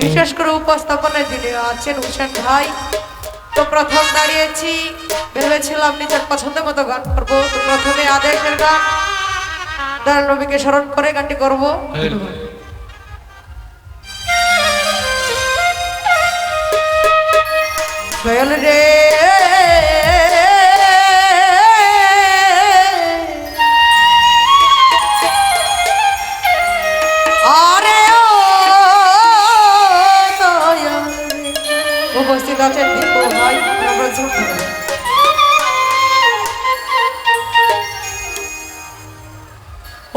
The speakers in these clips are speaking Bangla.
বিশেষ করে উপস্থাপনায় যিনি আছেন হুসেন ভাই, তো প্রথম দাঁড়িয়েছি, ভেবেছিলাম নিজের পছন্দ মতো গান করব। তো প্রথমে আদেশের গান দয়াল নবীকে স্মরণ করে গানটি করব। দয়াল রে উপস্থিত আছেন দীপু ভাই।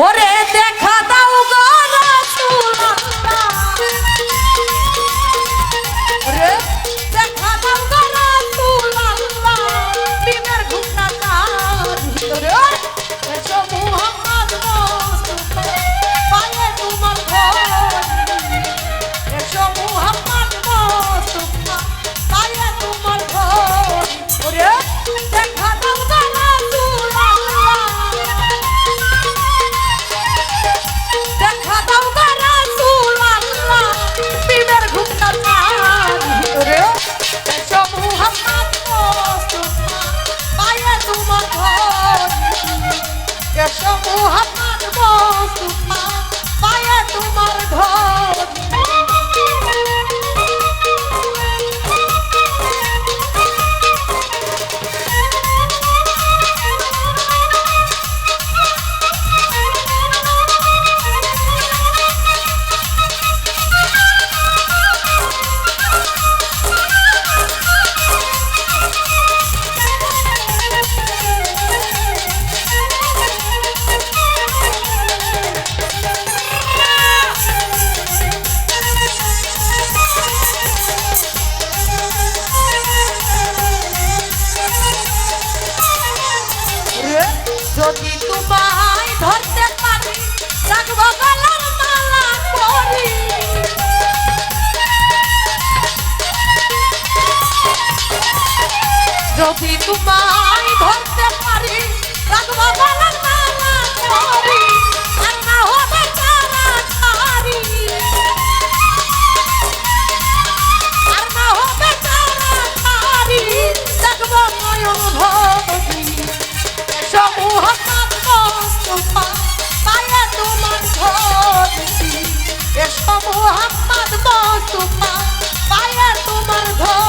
ওরে দেখা দাও যদি তোমায় ধরতে পারি, রাখব গলার মালা করি আর না হবে তারা ছাড়ি আর না হবে তারা ছাড়ি দেখব নয়ন ভরি এসো পায়ে তোমার ধরি। এসো মুহাম্মদ মুস্তাফা পায়ে তোমার ধরি।